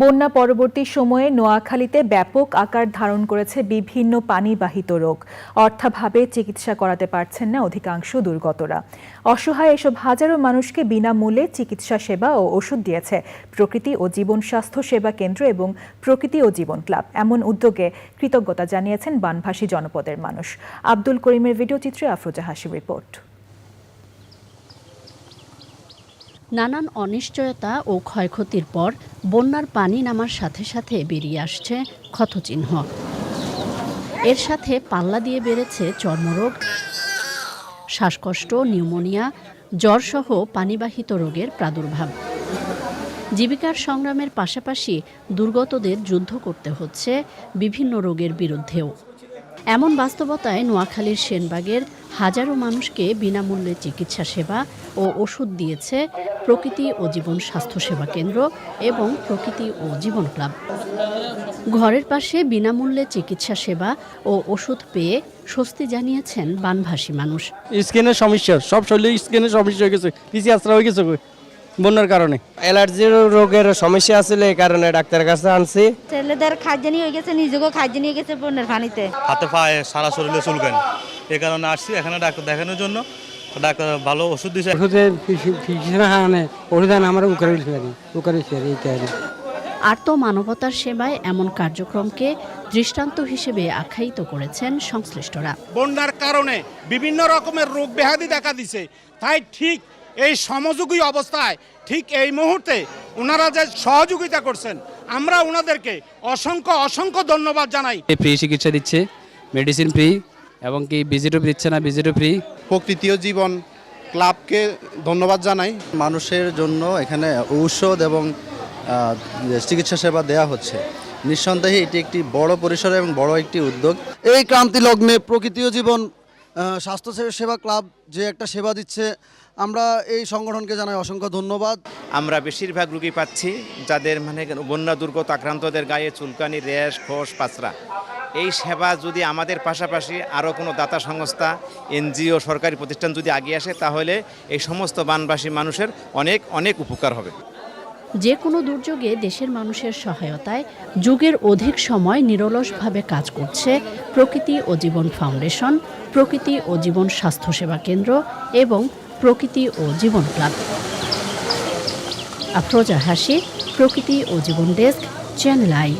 বন্যা পরবর্তী সময়ে নোয়াখালীতে ব্যাপক আকার ধারণ করেছে বিভিন্ন পানিবাহিত রোগ। অর্থাভাবে চিকিৎসা করাতে পারছেন না অধিকাংশ দুর্গতরা। অসহায় এসব হাজারো মানুষকে বিনামূল্যে চিকিৎসা সেবা ও ওষুধ দিয়েছে প্রকৃতি ও জীবন স্বাস্থ্য সেবা কেন্দ্র এবং প্রকৃতি ও জীবন ক্লাব। এমন উদ্যোগে কৃতজ্ঞতা জানিয়েছেন বানভাসী জনপদের মানুষ। আব্দুল করিমের ভিডিও চিত্রে আফরোজা হাসি রিপোর্ট। নানান অনিশ্চয়তা ও ক্ষয়ক্ষতির পর বন্যার পানি নামার সাথে সাথে বেরিয়ে আসছে ক্ষতচিহ্ন। এর সাথে পাল্লা দিয়ে বেড়েছে চর্মরোগ, শ্বাসকষ্ট, নিউমোনিয়া, জ্বরসহ পানিবাহিত রোগের প্রাদুর্ভাব। জীবিকার সংগ্রামের পাশাপাশি দুর্গতদের যুদ্ধ করতে হচ্ছে বিভিন্ন রোগের বিরুদ্ধেও। এমন বাস্তবতায় নোয়াখালীর সেনবাগের হাজারো মানুষকে বিনামূল্যে চিকিৎসা সেবা ও ওষুধ দিয়েছে প্রকৃতি ও জীবন স্বাস্থ্য সেবা কেন্দ্র এবং প্রকৃতি ও জীবন ক্লাব। ঘরের পাশে বিনামূল্যে চিকিৎসা সেবা ও ওষুধ পেয়ে স্বস্তি জানিয়েছেন বানভাসী মানুষ। স্কিনের সমস্যা, সব শরীরে স্কিনের সমস্যা হয়ে গেছে, পিসি আশ্রা হয়ে গেছে বন্যার কারণে। অ্যালার্জির রোগের সমস্যা আছিল এই কারণে ডাক্তারের কাছে আনছি। ছেলেদের খাদ্যানি হয়ে গেছে নিজেকেও খাদ্যানি হয়ে গেছে বন্যার পানিতে। হাতে পায়ে সারা শরীরে চুলকানি এই কারণে আসছি এখানে ডাক্তার দেখানোর জন্য। ডাক্তার ভালো ওষুধ দিয়েছে ওষুধে চিকিৎসা হানে ওষুধ আমার উকারে উকারে আর তো মানবতার সেবায় এমন কার্যক্রমকে দৃষ্টান্ত হিসেবে আখ্যায়িত করেছেন সংশ্লিষ্টরা। বন্যার কারণে বিভিন্ন রকমের রোগ ব্যাধি দেখা দিছে। তাই ঠিক এই সমযোগী অবস্থায় ঠিক এই মুহূর্তে ওনারা যে সহযোগিতা করছেন আমরা ওনাদেরকে অসংখ্য অসংখ্য ধন্যবাদ জানাই। ফ্রি চিকিৎসা দিচ্ছে মেডিসিন ফ্রি এবং কি ভিজিটও দিচ্ছে না ভিজিটও ফ্রি। প্রকৃতিও জীবন ক্লাবকে ধন্যবাদ জানাই। মানুষের জন্য এখানে ঔষধ এবং চিকিৎসা সেবা দেয়া হচ্ছে। নিঃসন্দেহে এটি একটি বড় পরিসরে এবং বড় একটি উদ্যোগ। এই ক্রান্তি লগ্নে প্রকৃতিও জীবন স্বাস্থ্য সেবা ক্লাব যে একটা সেবা দিচ্ছে, আমরা এই সংগঠনকে জানাই অসংখ্য ধন্যবাদ। আমরা বেশিরভাগ রুগী পাচ্ছি যাদের মানে বন্যা, দুর্গত, আক্রান্তদের গায়ে চুলকানি, র্যাশ, খোস পাচরা এই সেবা যদি আমাদের পাশাপাশি আরও কোনো দাতা সংস্থা, এনজিও, সরকারি প্রতিষ্ঠান যদি আগিয়ে আসে, তাহলে এই সমস্ত বানবাসী মানুষের অনেক অনেক উপকার হবে। যে কোনো দুর্যোগে দেশের মানুষের সহায়তায় যুগের অধিক সময় নিরলসভাবে কাজ করছে প্রকৃতি ও জীবন ফাউন্ডেশন, প্রকৃতি ও জীবন স্বাস্থ্যসেবা কেন্দ্র এবং প্রকৃতি ও জীবন ক্লাব। আফরোজা হাসি প্রকৃতি ও জীবন ডেস্ক চ্যানেল আই